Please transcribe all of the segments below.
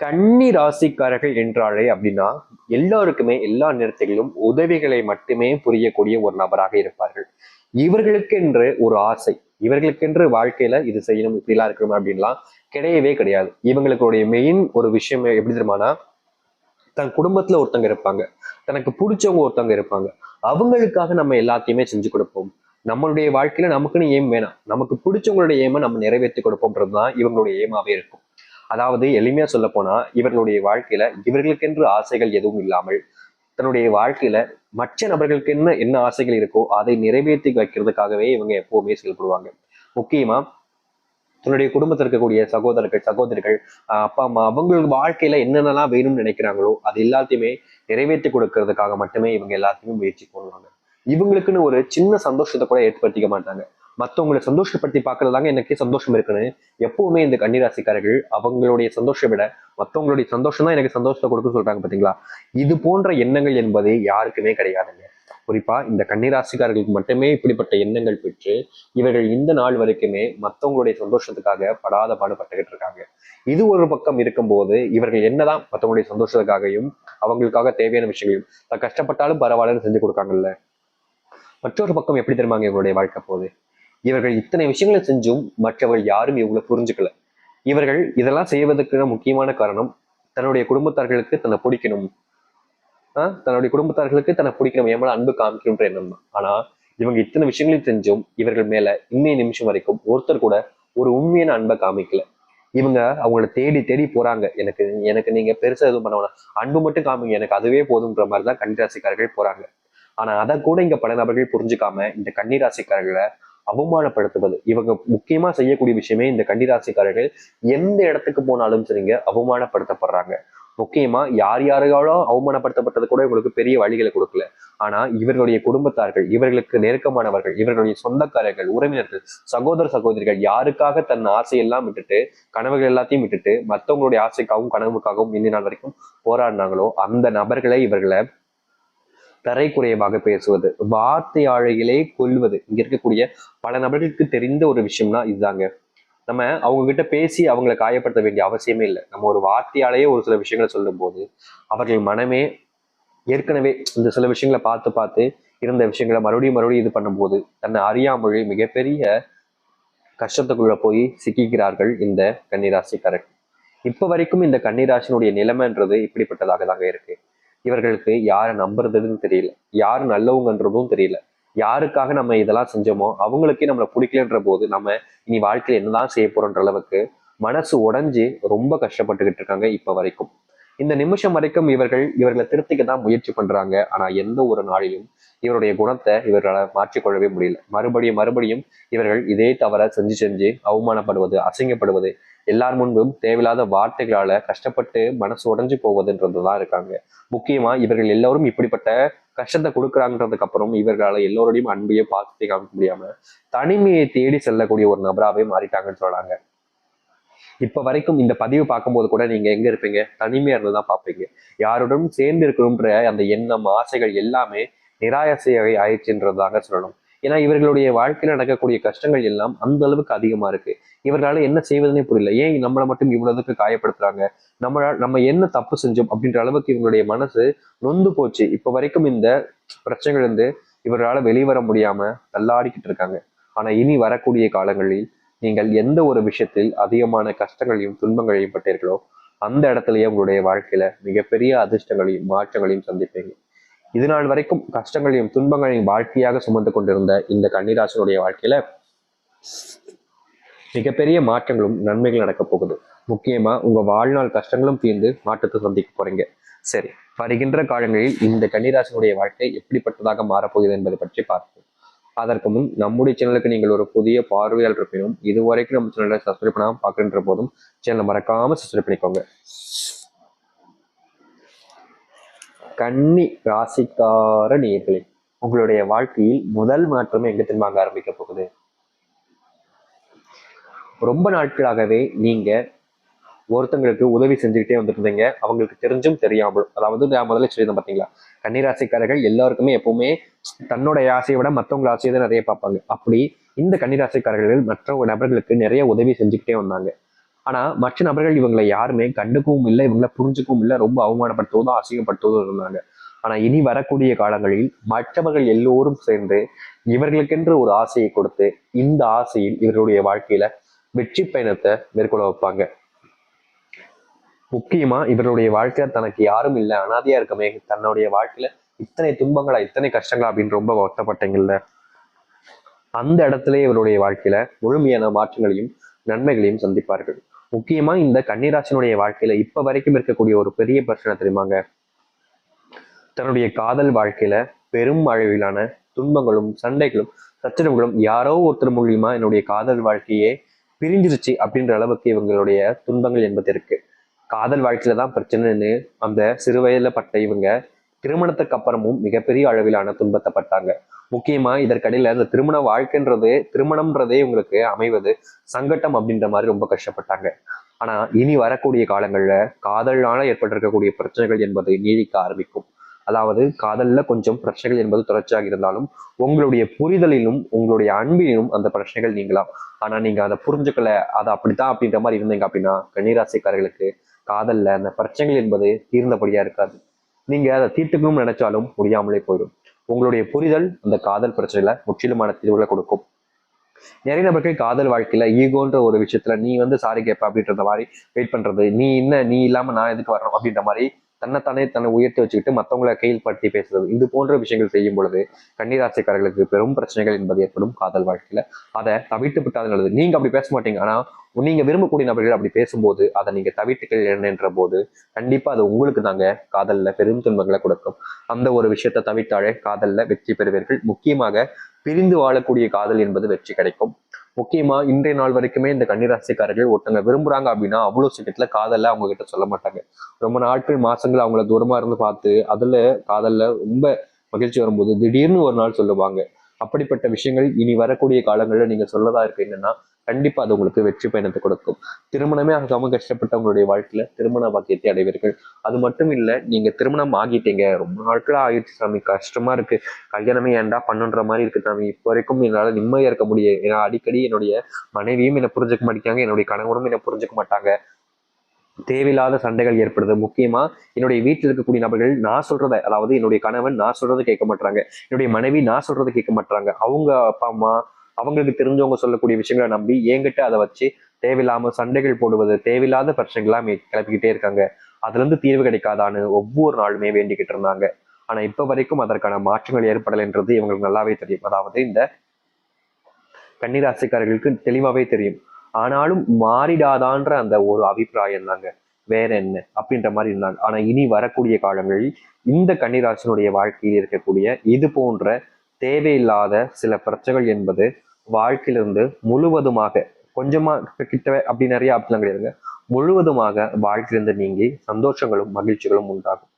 கன்னி ராசிக்காரர்கள் என்றாலே அப்படின்னா எல்லாருக்குமே எல்லா நேரத்திலும் உதவிகளை மட்டுமே புரியக்கூடிய ஒரு நபராக இருப்பார்கள். இவர்களுக்கென்று ஒரு ஆசை இவர்களுக்கென்று வாழ்க்கையில இது செய்யணும் இப்படிலாம் இருக்கணும் அப்படின்லாம் கிடையவே கிடையாது. இவங்களுடைய மெயின் ஒரு விஷயம் எப்படி தெரியுமானா தன் குடும்பத்துல ஒருத்தங்க இருப்பாங்க தனக்கு பிடிச்சவங்க ஒருத்தவங்க இருப்பாங்க. அவங்களுக்காக நம்ம எல்லாத்தையுமே செஞ்சு கொடுப்போம். நம்மளுடைய வாழ்க்கையில நமக்குன்னு ஏம் வேணாம். நமக்கு பிடிச்சவங்களுடைய ஏமை நம்ம நிறைவேற்றி கொடுப்போம்ன்றதுதான் இவங்களுடைய ஏமாவே இருக்கும். அதாவது எளிமையா சொல்ல போனா இவர்களுடைய வாழ்க்கையில இவர்களுக்கென்று ஆசைகள் எதுவும் இல்லாமல் தன்னுடைய வாழ்க்கையில மற்ற நபர்களுக்கு என்ன என்ன ஆசைகள் இருக்கோ அதை நிறைவேற்றி வைக்கிறதுக்காகவே இவங்க எப்பவுமே செயல்படுவாங்க. முக்கியமா தன்னுடைய குடும்பத்தில் இருக்கக்கூடிய சகோதரர்கள் சகோதரிகள் அப்பா அம்மா அவங்களுக்கு வாழ்க்கையில என்னென்னலாம் வேணும்னு நினைக்கிறாங்களோ அது எல்லாத்தையுமே நிறைவேற்றி கொடுக்கறதுக்காக மட்டுமே இவங்க எல்லாத்தையுமே முயற்சி பண்ணுவாங்க. இவங்களுக்குன்னு ஒரு சின்ன சந்தோஷத்தை கூட ஏற்படுத்திக்க மாட்டாங்க. மற்றவங்களை சந்தோஷப்படுத்தி பார்க்கறதாங்க எனக்கே சந்தோஷம் இருக்குன்னு. எப்பவுமே இந்த கன்னிராசிக்காரர்கள் அவங்களுடைய சந்தோஷத்தை விட மற்றவங்களுடைய சந்தோஷம் தான் எனக்கு சந்தோஷத்தை கொடுக்க சொல்றாங்க பாத்தீங்களா? இது போன்ற எண்ணங்கள் என்பது யாருக்குமே கிடையாதுங்க. குறிப்பா இந்த கன்னிராசிக்காரர்களுக்கு மட்டுமே இப்படிப்பட்ட எண்ணங்கள் பெற்று இவர்கள் இந்த நாள் வரைக்குமே மற்றவங்களுடைய சந்தோஷத்துக்காக படாத பாடுபட்டுக்கிட்டு இருக்காங்க. இது ஒரு பக்கம் இருக்கும்போது இவர்கள் என்னதான் மற்றவங்களுடைய சந்தோஷத்துக்காகவும் அவங்களுக்காக தேவையான விஷயங்களையும் தான் கஷ்டப்பட்டாலும் பரவாயில்லன்னு செஞ்சு கொடுக்காங்கல்ல. மற்றொரு பக்கம் எப்படி தெரியுமாங்க இவங்களுடைய வாழ்க்கை போகுது? இவர்கள் இத்தனை விஷயங்களை செஞ்சும் மற்றவர்கள் யாரும் இவங்களை புரிஞ்சுக்கல. இவர்கள் இதெல்லாம் செய்வதற்கான முக்கியமான காரணம் தன்னுடைய குடும்பத்தார்களுக்கு தன்னை பிடிக்கணும். ஆஹ் தன்னுடைய குடும்பத்தார்களுக்கு தன்னை பிடிக்கணும் என் மேல அன்பு காமிக்கணும்ன்ற எண்ணம் தான். ஆனா இவங்க இத்தனை விஷயங்களையும் செஞ்சும் இவர்கள் மேல இன்னைய நிமிஷம் வரைக்கும் ஒருத்தர் கூட ஒரு உண்மையான அன்பை காமிக்கல. இவங்க அவங்கள தேடி தேடி போறாங்க. எனக்கு எனக்கு நீங்க பெருசா எதுவும் பண்ண வேணாம். அன்பு மட்டும் காமிங்க. எனக்கு அதுவே போதுன்ற மாதிரி தான் கன்னிராசிக்காரர்கள் போறாங்க. ஆனா அதை கூட இங்க பல நபர்கள் புரிஞ்சுக்காம இந்த கன்னிராசிக்காரர்களை அவமானப்படுத்துவது. இவங்க முக்கியமா செய்யக்கூடிய விஷயமே இந்த கண்டிராசிக்காரர்கள் எந்த இடத்துக்கு போனாலும் சரிங்க அவமானப்படுத்தப்படுறாங்க. முக்கியமா யார் யாரையாலோ அவமானப்படுத்தப்பட்டது கூட இவங்களுக்கு பெரிய வழிகளை கொடுக்கல. ஆனா இவர்களுடைய குடும்பத்தார்கள் இவர்களுக்கு நெருக்கமானவர்கள் இவர்களுடைய சொந்தக்காரர்கள் உறவினர்கள் சகோதர சகோதரிகள் யாருக்காக தன் ஆசையெல்லாம் விட்டுட்டு கனவுகள் எல்லாத்தையும் விட்டுட்டு மற்றவங்களுடைய ஆசைக்காகவும் கனவுக்காகவும் இன்னி நாள் வரைக்கும் போராடினாங்களோ அந்த நபர்களை இவர்களை தரைக்குறையமாக பேசுவது வார்த்தையாழைகளே கொள்வது. கொல்வது இங்க இருக்கக்கூடிய பல நபர்களுக்கு தெரிந்த ஒரு விஷயம்னா இதுதாங்க. நம்ம அவங்க கிட்ட பேசி அவங்களை காயப்படுத்த வேண்டிய அவசியமே இல்லை. நம்ம ஒரு வார்த்தையாலேயே ஒரு சில விஷயங்களை சொல்லும் போது அவர்கள் மனமே ஏற்கனவே இந்த சில விஷயங்களை பார்த்து பார்த்து இருந்த விஷயங்களை மறுபடியும் மறுபடியும் இது பண்ணும்போது தன்னை அறியாமொழி மிகப்பெரிய கஷ்டத்துக்குள்ள போய் சிக்கிக்கிறார்கள் இந்த கன்னிராசிக்காரர்கள். இப்போ வரைக்கும் இந்த கன்னிராசினுடைய நிலைமைன்றது இப்படிப்பட்டதாக தாங்க இருக்கு. இவர்களுக்கு யாரை நம்புறதுன்னு தெரியல. யார் நல்லவங்கன்றதும் தெரியல. யாருக்காக நம்ம இதெல்லாம் செஞ்சோமோ அவங்களுக்கே நம்மளை பிடிக்கலன்ற போது நம்ம இனி வாழ்க்கையில என்னதான் செய்ய போறோன்ற அளவுக்கு மனசு உடைஞ்சு ரொம்ப கஷ்டப்பட்டுக்கிட்டு இருக்காங்க இப்ப வரைக்கும். இந்த நிமிஷம் வரைக்கும் இவர்கள் இவர்களை திருத்திக்க தான் முயற்சி பண்றாங்க. ஆனா எந்த ஒரு நாளிலும் இவருடைய குணத்தை இவர்களால் மாற்றிக்கொள்ளவே முடியல. மறுபடியும் மறுபடியும் இவர்கள் இதே தவற செஞ்சு செஞ்சு அவமானப்படுவது அசிங்கப்படுவது எல்லார் முன்பும் தேவையில்லாத வார்த்தைகளால கஷ்டப்பட்டு மனசு உடைஞ்சு போவதுன்றதுதான் இருக்காங்க. முக்கியமா இவர்கள் எல்லோரும் இப்படிப்பட்ட கஷ்டத்தை கொடுக்குறாங்கன்றதுக்கு அப்புறம் இவர்களால எல்லோருடையும் அன்பையே பார்த்து காமிக்க முடியாம தனிமையை தேடி செல்லக்கூடிய ஒரு நபராகவே மாறிட்டாங்கன்னு சொல்றாங்க இப்போ வரைக்கும் இந்த பதிவு பார்க்கும்போது கூட நீங்கள் எங்கே இருப்பீங்க? தனிமையாக இருந்து தான் பார்ப்பீங்க. யாருடன் சேர்ந்து இருக்கணும்ன்ற அந்த எண்ணம் ஆசைகள் எல்லாமே நிராயசையாக ஆயிடுச்சுன்றதாங்க சொல்லணும். ஏன்னா இவர்களுடைய வாழ்க்கையில் நடக்கக்கூடிய கஷ்டங்கள் எல்லாம் அந்த அளவுக்கு அதிகமா இருக்கு. இவர்களால என்ன செய்வதுனே புரியல. ஏன் நம்மளை மட்டும் இவ்வளவுக்கு காயப்படுத்துறாங்க? நம்மளால் நம்ம என்ன தப்பு செஞ்சோம் அப்படின்ற அளவுக்கு இவங்களுடைய மனசு நொந்து போச்சு. இப்ப வரைக்கும் இந்த பிரச்சனைகள் இருந்து இவர்களால வெளிவர முடியாம தள்ளாடிக்கிட்டு இருக்காங்க. ஆனா இனி வரக்கூடிய காலங்களில் நீங்கள் எந்த ஒரு விஷயத்தில் அதிகமான கஷ்டங்களையும் துன்பங்களையும் பட்டீர்களோ அந்த இடத்துலயே உங்களுடைய வாழ்க்கையில மிகப்பெரிய அதிர்ஷ்டங்களையும் மாற்றங்களையும் சந்திப்பீங்க இது நாள் வரைக்கும் கஷ்டங்களையும் துன்பங்களையும் வாழ்க்கையாக சுமந்து கொண்டிருந்த இந்த கன்னிராசனுடைய வாழ்க்கையில மிகப்பெரிய மாற்றங்களும் நன்மைகள் நடக்க போகுது. முக்கியமா உங்க வாழ்நாள் கஷ்டங்களும் தீர்ந்து மாற்றத்தை சந்திக்க போறீங்க. சரி வருகின்ற காலங்களில் இந்த கன்னிராசனுடைய வாழ்க்கை எப்படிப்பட்டதாக மாறப்போகுது என்பதை பற்றி பார்ப்போம். அதற்கு முன் நம்முடைய சேனலுக்கு நீங்கள் ஒரு புதிய பார்வையாளர் இருப்பினும் இதுவரைக்கும் நம்ம சேனலை சப்ஸ்கிரைப் பண்ணாமல் பார்க்குற போதும் சேனலை மறக்காமல் சப்ஸ்கிரைப் பண்ணிக்கோங்க. கன்னி ராசிக்கார நேர்களே உங்களுடைய வாழ்க்கையில் முதல் மாற்றம் எங்க திரும்ப ஆரம்பிக்க போகுது? ரொம்ப நாட்களாகவே நீங்க ஒருத்தங்களுக்கு உதவி செஞ்சுக்கிட்டே வந்துருந்தீங்க. அவங்களுக்கு தெரிஞ்சும் தெரியாமலும் அதாவது நான் முதல்ல சொல்லியிருந்தேன் பார்த்தீங்களா கன்னிராசிக்காரர்கள் எல்லாருக்குமே எப்பவுமே தன்னோட ஆசையை விட மற்றவங்க ஆசையை தான் நிறைய பார்ப்பாங்க. அப்படி இந்த கன்னிராசிக்காரர்கள் மற்ற நபர்களுக்கு நிறைய உதவி செஞ்சுக்கிட்டே வந்தாங்க. ஆனா மற்ற நபர்கள் இவங்களை யாருமே கண்டுக்கவும் இல்லை இவங்களை புரிஞ்சுக்கவும் இல்லை. ரொம்ப அவமானப்படுத்துவதும் அசிங்கப்படுத்துவதும் இருந்தாங்க. ஆனா இனி வரக்கூடிய காலங்களில் மற்றவர்கள் எல்லோரும் சேர்ந்து இவர்களுக்கென்று ஒரு ஆசையை கொடுத்து இந்த ஆசையில் இவர்களுடைய வாழ்க்கையில வெற்றி பயணத்தை மேற்கொள்ள வைப்பாங்க. முக்கியமா இவருடைய வாழ்க்கையில தனக்கு யாரும் இல்லை அனாதையா இருக்கமே தன்னுடைய வாழ்க்கையில இத்தனை துன்பங்களா இத்தனை கஷ்டங்களா அப்படின்னு ரொம்ப வருத்தப்பட்டீங்கல்ல? அந்த இடத்துல இவருடைய வாழ்க்கையில முழுமையான மாற்றங்களையும் நன்மைகளையும் சந்திப்பார்கள். முக்கியமா இந்த கன்னிராசனுடைய வாழ்க்கையில இப்ப வரைக்கும் இருக்கக்கூடிய ஒரு பெரிய பிரச்சனை தெரியுமாங்க தன்னுடைய காதல் வாழ்க்கையில பெரும் அளவிலான துன்பங்களும் சண்டைகளும் சச்சரவுகளும் யாரோ ஒருத்தர் மூலியமா என்னுடைய காதல் வாழ்க்கையே பிரிஞ்சிருச்சு அப்படின்ற அளவுக்கு இவங்களுடைய துன்பங்கள் என்பது இருக்கு. காதல் வாழ்க்கையில தான் பிரச்சனைன்னு அந்த சிறுவயதில் பட்ட இவங்க திருமணத்துக்கு அப்புறமும் மிகப்பெரிய அளவிலான துன்பத்தை பட்டாங்க. முக்கியமா இதற்கடையில இந்த திருமண வாழ்க்கைன்றது திருமணம்ன்றதே உங்களுக்கு அமைவது சங்கட்டம் அப்படின்ற மாதிரி ரொம்ப கஷ்டப்பட்டாங்க. ஆனா இனி வரக்கூடிய காலங்கள்ல காதலால ஏற்பட்டிருக்கக்கூடிய பிரச்சனைகள் என்பது நீடிக்க ஆரம்பிக்கும். அதாவது காதல்ல கொஞ்சம் பிரச்சனைகள் என்பது தொடர்ச்சியாக இருந்தாலும் உங்களுடைய புரிதலிலும் உங்களுடைய அன்பிலும் அந்த பிரச்சனைகள் நீங்களாம் ஆனா நீங்க அதை புரிஞ்சுக்கல அது அப்படித்தான் அப்படின்ற மாதிரி இருந்தீங்க அப்படின்னா கன்னிராசிக்காரர்களுக்கு காதல்ல அந்த பிரச்சனைகள் என்பது தீர்ந்தபடியா இருக்காது. நீங்க அதை தீர்த்துக்கணும்னு நினைச்சாலும் முடியாமலே போயிடும். உங்களுடைய புரிதல் அந்த காதல் பிரச்சனையில முற்றிலுமான தீர்வுகளை கொடுக்கும். நிறைய நபர்கள் காதல் வாழ்க்கையில ஈகோன்ற ஒரு விஷயத்துல நீ வந்து சாரி கேட்ப அப்படின்ற மாதிரி வெயிட் பண்றது நீ என்ன நீ இல்லாம நான் எதுக்கு வரணும் அப்படின்ற மாதிரி தன்னைத்தானே தன்னை உயர்த்தி வச்சுக்கிட்டு மற்றவங்களை கையில் படுத்தி பேசுறது. இது போன்ற விஷயங்கள் செய்யும் பொழுது கன்னிராசிக்காரர்களுக்கு பெரும் பிரச்சனைகள் என்பது ஏற்படும் காதல் வாழ்க்கையில. அதை தவிர்த்து விட்டாது நல்லது. நீங்க அப்படி பேச மாட்டீங்க. ஆனா நீங்க விரும்பக்கூடிய நபர்கள் அப்படி பேசும்போது அதை நீங்கள் தவிர்த்துக்கள் என்ற போது கண்டிப்பாக அது உங்களுக்கு தாங்க காதல்ல பெரும் துன்பங்களை கொடுக்கும். அந்த ஒரு விஷயத்தை தவிர்த்தாலே காதலில் வெற்றி பெறுவீர்கள். முக்கியமாக பிரிந்து வாழக்கூடிய காதல் என்பது வெற்றி கிடைக்கும். முக்கியமா இன்றைய நாள் வரைக்குமே இந்த கன்னிராசிக்காரர்கள் ஒருத்தங்க விரும்புறாங்க அப்படின்னா அவ்வளவு சீக்கிரத்துல காதல்ல அவங்க கிட்ட சொல்ல மாட்டாங்க. ரொம்ப நாட்கள் மாசங்கள் அவங்கள தூரமா இருந்து பார்த்து அதுல காதல்ல ரொம்ப மகிழ்ச்சி வரும்போது திடீர்னு ஒரு நாள் சொல்லுவாங்க. அப்படிப்பட்ட விஷயங்கள் இனி வரக்கூடிய காலங்களில் நீங்க சொல்லதா இருக்கு என்னன்னா கண்டிப்பாக அது உங்களுக்கு வெற்றி பயணத்தை கொடுக்கும். திருமணமே ஆகாமல் கஷ்டப்பட்டவங்களுடைய வாழ்க்கையில் திருமண பாக்கியத்தை அடைவீர்கள். அது மட்டும் இல்லை நீங்கள் திருமணம் ஆகிட்டீங்க. ரொம்ப நாட்களாக ஆகிடுச்சு சாமி. கஷ்டமாக இருக்குது கல்யாணமே ஏன்டா பண்ணுன்ற மாதிரி இருக்குது சாமி. இப்போ வரைக்கும் என்னால் நிம்மதியாக இருக்க முடியும் ஏன்னா அடிக்கடி என்னுடைய மனைவியும் என்னை புரிஞ்சுக்க மாட்டேங்காங்க என்னுடைய கணவரும் என்னை புரிஞ்சுக்க மாட்டாங்க. தேவையில்லாத சண்டைகள் ஏற்படுது. முக்கியமா என்னுடைய வீட்டில் இருக்கக்கூடிய நபர்கள் நான் சொல்றத அதாவது என்னுடைய கணவன் நான் சொல்றதை கேட்க மாட்டாங்க என்னுடைய மனைவி நான் சொல்றதை கேட்க மாட்டாங்க அவங்க அப்பா அம்மா அவங்களுக்கு தெரிஞ்சவங்க சொல்லக்கூடிய விஷயங்களை நம்பி என்கிட்ட அதை வச்சு தேவையில்லாம சண்டைகள் போடுவது தேவையில்லாத பிரச்சனைகள்லாம் கிளப்பிக்கிட்டே இருக்காங்க. அதுல இருந்து தீர்வு கிடைக்காதான்னு ஒவ்வொரு நாளுமே வேண்டிக்கிட்டு இருந்தாங்க. ஆனா இப்ப வரைக்கும் அதற்கான மாற்றங்கள் ஏற்படலைன்றது இவங்களுக்கு நல்லாவே தெரியும். அதாவது இந்த கன்னிராசிக்காரர்களுக்கு தெளிவாவே தெரியும். ஆனாலும் மாறிடாதான்ற அந்த ஒரு அபிப்பிராயம் தாங்க. வேற என்ன? அப்படின்ற மாதிரி இருந்தாங்க. ஆனா இனி வரக்கூடிய காலங்களில் இந்த கன்னிராசினுடைய வாழ்க்கையில் இருக்கக்கூடிய இது போன்ற தேவையில்லாத சில பிரச்சனைகள் என்பது வாழ்க்கையிலிருந்து முழுவதுமாக கொஞ்சமா கிட்ட அப்படி நிறைய அப்படிலாம் கிடையாதுங்க. முழுவதுமாக வாழ்க்கையிலிருந்து நீங்கி சந்தோஷங்களும் மகிழ்ச்சிகளும் உண்டாகும்.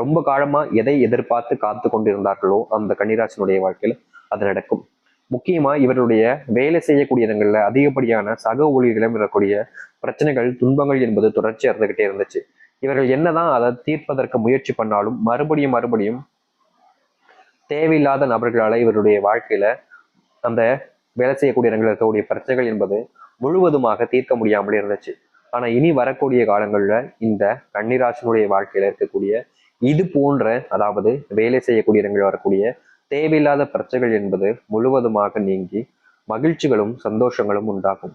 ரொம்ப காலமா எதை எதிர்பார்த்து காத்து கொண்டிருந்தார்களோ அந்த கன்னிராசினுடைய வாழ்க்கையில அது நடக்கும். முக்கியமா இவருடைய வேலை செய்யக்கூடிய இடங்கள்ல அதிகப்படியான சக ஊழியர்களும் இருக்கக்கூடிய பிரச்சனைகள் துன்பங்கள் என்பது தொடர்ச்சியா இருந்துகிட்டே இருந்துச்சு. இவர்கள் என்னதான் அதை தீர்ப்பதற்கு முயற்சி பண்ணாலும் மறுபடியும் மறுபடியும் தேவையில்லாத நபர்களால இவருடைய வாழ்க்கையில அந்த வேலை செய்யக்கூடிய இடங்களில் இருக்கக்கூடிய பிரச்சனைகள் என்பது முழுவதுமாக தீர்க்க முடியாமல் இருந்துச்சு. ஆனா இனி வரக்கூடிய காலங்களில் இந்த கன்னிராசனுடைய வாழ்க்கையில இருக்கக்கூடிய இது போன்ற அதாவது வேலை செய்யக்கூடிய இடங்களில் வரக்கூடிய தேவையில்லாத பிரச்சனைகள் என்பது முழுவதுமாக நீங்கி மகிழ்ச்சிகளும் சந்தோஷங்களும் உண்டாகும்.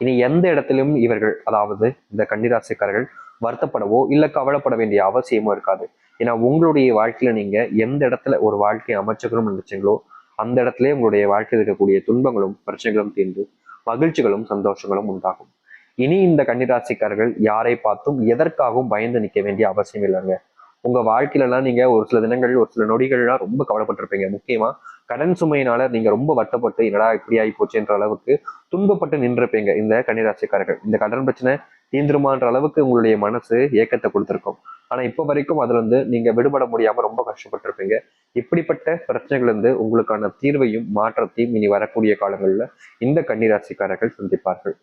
இனி எந்த இடத்திலும் இவர்கள் அதாவது இந்த கன்னிராசிக்காரர்கள் வருத்தப்படவோ இல்லை கவலைப்பட வேண்டிய அவசியமோ இருக்காது. ஏன்னா உங்களுடைய வாழ்க்கையில நீங்க எந்த இடத்துல ஒரு வாழ்க்கையை அமைச்சுக்கணும்னு நினைச்சீங்களோ அந்த இடத்துல உங்களுடைய வாழ்க்கையில் இருக்கக்கூடிய துன்பங்களும் பிரச்சனைகளும் தீர்ந்து மகிழ்ச்சிகளும் சந்தோஷங்களும் உண்டாகும். இனி இந்த கன்னிராசிக்காரர்கள் யாரை பார்த்தும் எதற்காகவும் பயந்து நிற்க வேண்டிய அவசியம் இல்லைங்க. உங்க வாழ்க்கையிலலாம் நீங்க ஒரு சில தினங்கள் ஒரு சில நொடிகள்லாம் ரொம்ப கவலைப்பட்டிருப்பீங்க. முக்கியமா கடன் சுமையினால நீங்க ரொம்ப வட்டப்பட்டு என்னடா இப்படி ஆகி போச்சுன்ற அளவுக்கு துன்பப்பட்டு நின்றிருப்பீங்க. இந்த கன்னிராசிக்காரர்கள். இந்த கடன் பிரச்சனை தீந்துருமான்ற அளவுக்கு உங்களுடைய மனசு ஏக்கத்தை கொடுத்துருக்கும். ஆனா இப்போ வரைக்கும் அதுல இருந்து நீங்க விடுபட முடியாம ரொம்ப கஷ்டப்பட்டிருப்பீங்க. இப்படிப்பட்ட பிரச்சனைகள் இருந்து உங்களுக்கான தீர்வையும் மாற்றத்தையும் இனி வரக்கூடிய காலங்களில் இந்த கன்னிராசிக்காரர்கள் சந்திப்பார்கள்.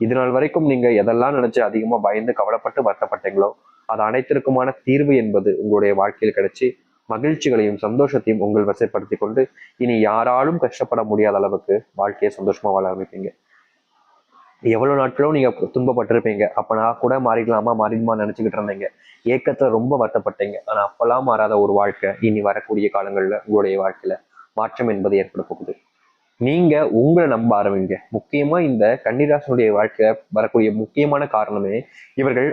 இது நாள் வரைக்கும் நீங்க எதெல்லாம் நினைச்சு அதிகமா பயந்து கவலைப்பட்டு வருத்தப்பட்டீங்களோ அது அனைத்திற்குமான தீர்வு என்பது உங்களுடைய வாழ்க்கையில் கிடைச்சி மகிழ்ச்சிகளையும் சந்தோஷத்தையும் உங்கள் வசைப்படுத்தி கொண்டு இனி யாராலும் கஷ்டப்பட முடியாத அளவுக்கு வாழ்க்கையை சந்தோஷமா வாழ ஆரம்பிப்பீங்க. எவ்வளவு நாட்களும் நீங்க துன்பப்பட்டிருப்பீங்க. அப்ப நான் கூட மாறிடலாமா மாறிடுமா நினைச்சுக்கிட்டு இருந்தீங்க. ஏக்கத்துல ரொம்ப வருத்தப்பட்டீங்க. ஆனா அப்பெல்லாம் மாறாத ஒரு வாழ்க்கை இனி வரக்கூடிய காலங்கள்ல உங்களுடைய வாழ்க்கையில மாற்றம் என்பது ஏற்பட போகுது நீங்க உங்களை நம்ப ஆரம்பிங்க. முக்கியமா இந்த கன்னிராசனுடைய வாழ்க்கை வரக்கூடிய முக்கியமான காரணமே இவர்கள்